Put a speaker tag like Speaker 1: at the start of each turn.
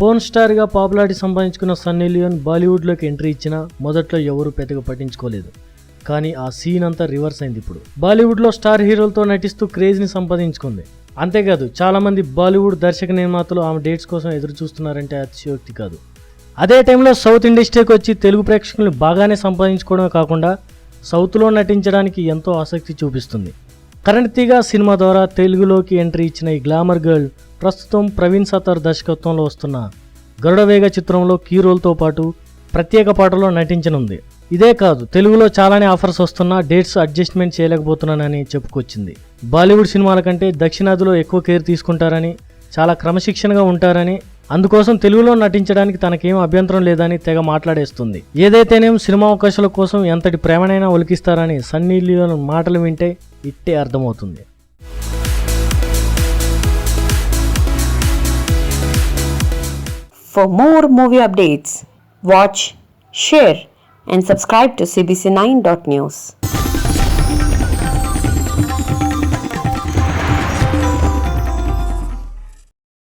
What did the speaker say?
Speaker 1: Porn స్టార్గా popularity సంపాదించుకున్న Sunny Leone బాలీవుడ్లోకి entry ఇచ్చినా మొదట్లో ఎవరూ పెద్దగా పట్టించుకోలేదు. కానీ ఆ సీన్ అంతా రివర్స్ అయింది ఇప్పుడు. బాలీవుడ్లో స్టార్ హీరోలతో నటిస్తూ క్రేజ్ని సంపాదించుకుంది. అంతేకాదు చాలామంది బాలీవుడ్ దర్శక నిర్మాతలు ఆమె డేట్స్ కోసం ఎదురు చూస్తున్నారంటే అతిశయోక్తి కాదు. అదే టైంలో సౌత్ ఇండస్ట్రీకి వచ్చి తెలుగు ప్రేక్షకుల్ని బాగానే సంపాదించుకోవడమే కాకుండా సౌత్లో నటించడానికి ఎంతో ఆసక్తి చూపిస్తుంది. కరెంట్ తీగా సినిమా ద్వారా తెలుగులోకి ఎంట్రీ ఇచ్చిన ఈ గ్లామర్ గర్ల్ ప్రస్తుతం ప్రవీణ్ సతార్ దర్శకత్వంలో వస్తున్న గరుడవేగ చిత్రంలో కీ రోల్తో పాటు ప్రత్యేక పాటలో నటించనుంది. ఇదే కాదు తెలుగులో చాలానే ఆఫర్స్ వస్తున్నా డేట్స్ అడ్జస్ట్మెంట్ చేయలేకపోతున్నానని చెప్పుకొచ్చింది. బాలీవుడ్ సినిమాల కంటే దక్షిణాదిలో ఎక్కువ కేర్ తీసుకుంటారని చాలా క్రమశిక్షణగా ఉంటారని అందుకోసం తెలుగులో నటించడానికి తనకేం అభ్యంతరం లేదని తెగ మాట్లాడేస్తుంది. ఏదైతేనేం సినిమా అవకాశాల కోసం ఎంతటి ప్రేమనైనా ఒలికిస్తారని సన్నీ లియోన్ మాటలు వింటే ఇట్టే అర్థమవుతుంది.
Speaker 2: For more movie updates, watch, share, and subscribe to CBC9.news.